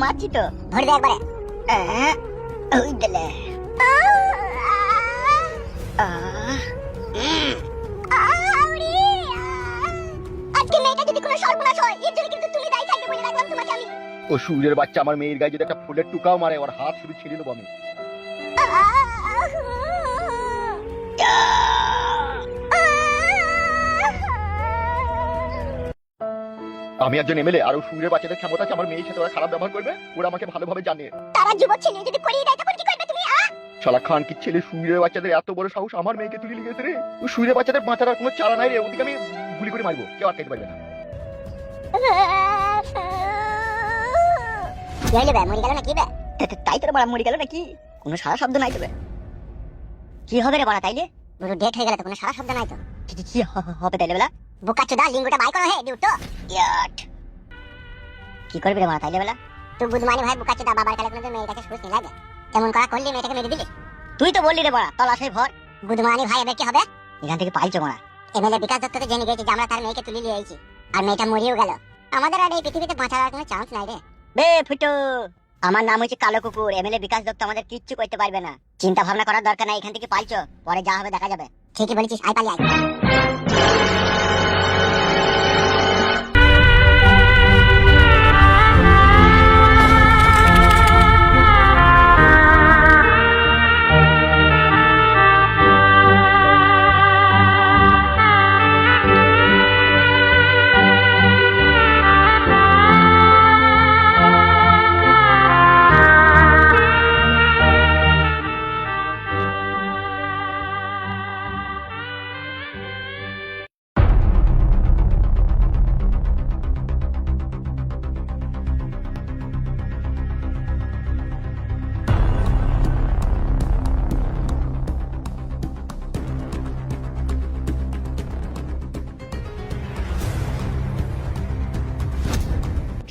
মাছি তো ধরে দে একবারে ওই দিলে আহ, আউরি, আহ। আজকে মেয়েটা যদি কোনো সর্বনাশ হয় এর জন্য কিন্তু তুমি দায়ী থাকবে বলে রাখলাম তোমাকে আমি ও সূর্যের বাচ্চা আমার মেয়ের গায়ে যদি একটা ফুলের টুকাও মারে ওর হাত শুধু ছিঁড়ে নেব আমি আমি একজন এমএলএ আর ও সূর্যের বাচ্চাদের ক্ষমতা আছে আমার মেয়ের সাথে ওরা খারাপ ব্যবহার করবে ওরা আমাকে ভালোভাবে জানে। তারা যুবক ছেলে যদি করিয়ে দেয় তখন কি করবে তুমি আহ? শালা খান কি ছেলে সূর্যের বাচ্চাদের এত বড় সাহস আমার মেয়েকে তুলে লিখেছে রে? ও সূর্যের বাচ্চাদের বাঁচার আর কোনো চারা নাই রে ওদিকে আমি গুলি করে মারবো কেউ আটকাতে পারবে না। কি হইল বে মরে গেল নাকি বে? তাই তোর বড়া মরে গেল নাকি? কোনো সারা শব্দ নাই তবে কি হবে রে বড়া তাইলে? ডেট হয়ে গেল তো কোনো সারা শব্দ নাই তো। কি- হবে তাইলে বেলা? বোকা চোদা বাই করো হে ইয়াট। কি করবি রে তুই ভাই বোকা চোদা বাবার কালে কোনো মেয়েটাকে সুস করা করলি মেয়েটাকে মেরে দিলি? তুই তো বললি রে বড়া ভর। ভাই এবার কি হবে? এখান থেকে এমএলএ বিকাশ দত্তকে জেনে গেছে যে আমরা তার মেয়েকে তুলে নিয়ে আইছি আর মেয়েটা গেল। আমাদের আর এই পৃথিবীতে বাঁচার কোনো চান্স নাই রে। বে, ফুটো। আমার নাম হচ্ছে কালো কুকুর। এমএলএ বিকাশ দত্ত আমাদের কিচ্ছু করতে পারবে না। চিন্তা ভাবনা করার দরকার নাই, এখান থেকে পাইছো পরে যা হবে দেখা যাবে। ঠিকই বলেছিস আই পালি আই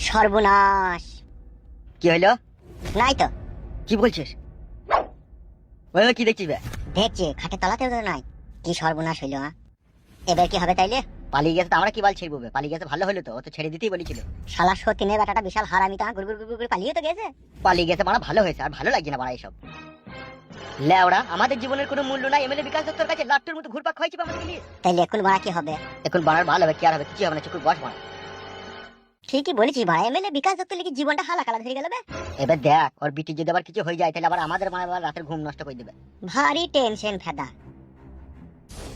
সর্বনাশ। কি হইল নাই তো। কি বলছিস? ওই কি দেখছিস বে? দেখছি খাটে তলাতেও তো নাই। কি সর্বনাশ হইল হ্যাঁ এবার কি হবে তাইলে? পালিয়ে গেছে তো আমরা কি বাল ছেড়বো বে? পালিয়ে গেছে ভালো হলো তো ও তো ছেড়ে দিতেই বলেছিল। শালা সতীনের বেটাটা বিশাল হারামি তো গুড় গুড় গুড় গুড় পালিয়ে তো গেছে। পালিয়ে গেছে মারা ভালো হয়েছে আর ভালো লাগছে না মারা এইসব লেওড়া আমাদের জীবনের কোনো মূল্য নাই এমএলএ বিকাশ দত্তর কাছে লাট্টুর মতো ঘুরপাক খাইছি আমাদের তাইলে এখন মারা কি হবে? এখন বানার ভালো হবে কি আর হবে কিছু হবে না চুকুর বস মারা। ঠিকই বলেছি ভাই এমএলএ বিকাশ দত্ত লিখে জীবনটা হালা কালা ধরে গেল বে। এবার দেখ ওর বিটি যদি আবার কিছু হয়ে যায় তাহলে আবার আমাদের মানে আবার রাতের ঘুম নষ্ট করে দেবে। ভারী টেনশন ফেদা।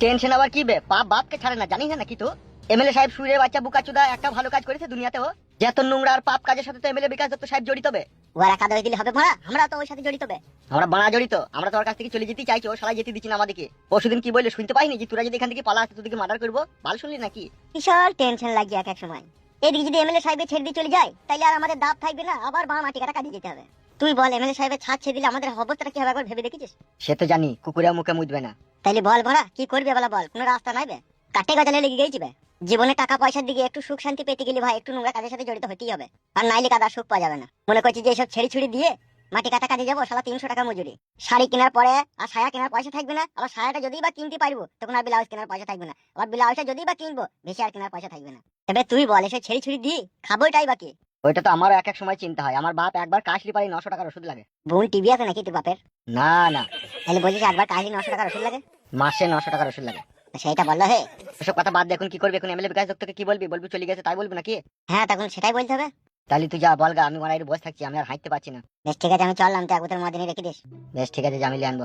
টেনশন আবার কি বে? পাপ বাপকে ছাড়ে না জানিস না কি তো? এমএলএ সাহেব সুরের বাচ্চা বুকাচুদা একটা ভালো কাজ করেছে দুনিয়াতে ও। যত নোংরা আর পাপ কাজের সাথে তো এমএলএ বিকাশ দত্ত সাহেব জড়িত বে। ওরা কাদা হয়ে দিলে হবে ভাড়া আমরা তো ওর সাথে জড়িত বে। আমরা বানা জড়িত আমরা তোর কাছ থেকে চলে যেতে চাইছি ও সারা যেতে দিচ্ছি না আমাদেরকে। ও সেদিন কি বললে শুনতে পাইনি যে তোরা যদি এখান থেকে পালা আসতে তোদেরকে মার্ডার করব? ভালো শুনলি নাকি? বিশাল টেনশন লাগে এক এক সময়। এদিকে যদি এমএলএ সাহেবের ছেড়ে দিয়ে চলে যায় তাহলে আর আমাদের দাব থাকবে না আবার বাঁ মাটি কাটা কাটিয়ে যেতে হবে। তুই বল এমএলএ সাহেবের ছাদ ছেড়ে দিলে আমাদের অবস্থাটা কি হবে একবার ভেবে দেখেছিস সে তো জানি কুকুরেও মুখে মুদবে না। তাইলে বল ভরা কি করবে বলা বল কোনো রাস্তা নাই বে। কাটে গজালে লেগে গেছি বে। জীবনে টাকা পয়সার দিকে একটু সুখ শান্তি পেতে গেলে ভাই একটু নোংরা কাজের সাথে জড়িত হতেই হবে। আর নাইলে কাদা সুখ পাওয়া যাবে না। মনে করছি যে এসব ছেড়ে ছুড়ি দিয়ে মাটি কাটা কাজে যাব সালা তিনশো টাকা মজুরি। শাড়ি কেনার পরে আর সায়া কেনার পয়সা থাকবে না আবার সায়াটা যদি বা কিনতে পারব তখন আর ব্লাউজ কেনার পয়সা থাকবে না আবার ব্লাউজটা যদি বা কিনবো বেশি আর কেনার পয়সা থাকবে না। এবার তুই বল এসব ছেড়ে ছুড়ি দিয়ে খাবোটাই বাকি ওইটা তো আমারও এক এক সময় চিন্তা হয় আমার বাপ একবার কাশলি পারি নশো টাকার ওষুধ লাগে। বোন টিভি আছে নাকি তোর বাপের? না না। তাহলে বলছিস একবার কাহিনী নশো টাকার ওষুধ লাগে? মাসে নশো টাকার ওষুধ লাগে। তা সেইটা বলল হে। ওসব কথা বাদ দেখুন কি করবি? এখন এমএলএ বিকাশ দত্তকে কি বলবি? বলবি চলে গেছে তাই বলবি নাকি? হ্যাঁ তখন সেটাই বলতে হবে। তাহলে তুই যা বলগা আমি মারাই বসে থাকছি আমি আর হাঁটতে পারছি না। বেশ ঠিক আছে আমি চললাম তুই বোতল মদিনে রেখে দিস। বেশ ঠিক আছে জামিলে আনব।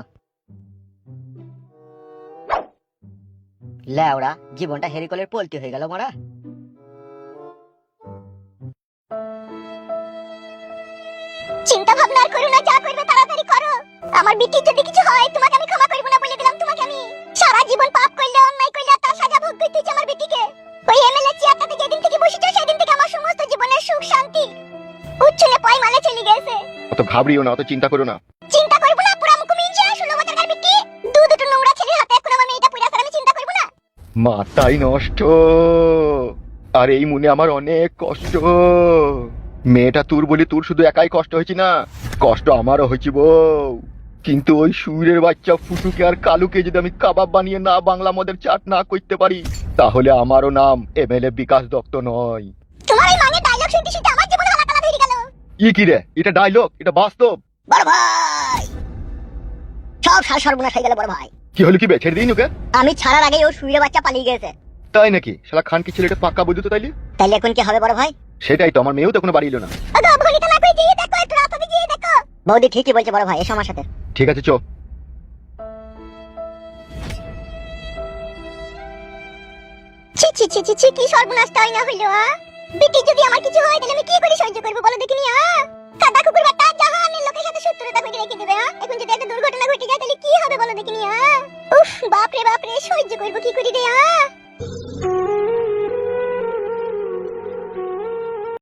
লে ওরা জীবনটা হেরিকলের পলটি হয়ে গেল মারা। চিন্তা ভাবনা আর করো না যা করবে তাড়াতাড়ি করো। আমার বিটির যদি কিছু হয় তোমাকে আমি ক্ষমা করব না বলে দিলাম তোমাকে আমি। সারা জীবন পাপ করলে অন্যায় করলে তার সাজা ভোগ করতে হচ্ছে আমার বিটিকে ওই এমএলএ চেয়ারটাতে গেছে। অত ঘাবড়িও না অত চিন্তা করো না। চিন্তা করব না পুরা মুখ মিনছে ষোলো বছর কার বিটি দু দুটো নোংরা ছেলের হাতে এখন আমার মেয়েটা পুরা আমি চিন্তা করব না। মাথাই নষ্ট। আর এই মনে আমার অনেক কষ্ট। মেয়েটা তোর বলি তোর শুধু একাই কষ্ট হয়েছে না কষ্ট আমারও হয়েছে বউ। কিন্তু ওই সুরের বাচ্চা ফুটুকে আর কালুকে যদি আমি কাবাব বানিয়ে না বাংলা মদের চাট না করতে পারি তাহলে আমারও নাম এমএলএ বিকাশ দত্ত নয়। তোমার এই মানে ডায়লগ শুনতে শুনতে আমার ই কি রে? এটা ডায়লগ এটা বাস্তব? বড় ভাই! সব সার সর্বনাশ হয়ে গেল বড় ভাই। কি হলো কি বে? ছেড়ে দিন ওকে? আমি ছাড়ার আগে ও শুয়ে বাচ্চা পালিয়ে গেছে। তাই নাকি? শালা খান কি ছেলেটা পাক্কা বুঝতো তো তাইলে? তাইলে এখন কি হবে বড় ভাই? সেটাই তো আমার মেয়েও তো কোনো বাড়ি এলো না। বৌদি ঠিকই বলছে বড় ভাই এসো আমার সাথে। ঠিক আছে চো। ছি ছি ছি ছি কি সর্বনাশটা হয় না হইল আ বিটি, যদি আমার কিছু হয়, তাহলে আমি কি করে সহ্য করব? বলো দেখিনি হ্যাঁ? কাদা, কুকুর বাচ্চা জাহানের লোকের সাথে শত্রুতা করে রেখে দেবে হ্যাঁ? এখন যদি একটা দুর্ঘটনা ঘটে যায়, তাহলে কি হবে বলো দেখিনি হ্যাঁ? উফ, বাপরে বাপরে বাপ রে সহ্য করব কি করি রে হ্যাঁ?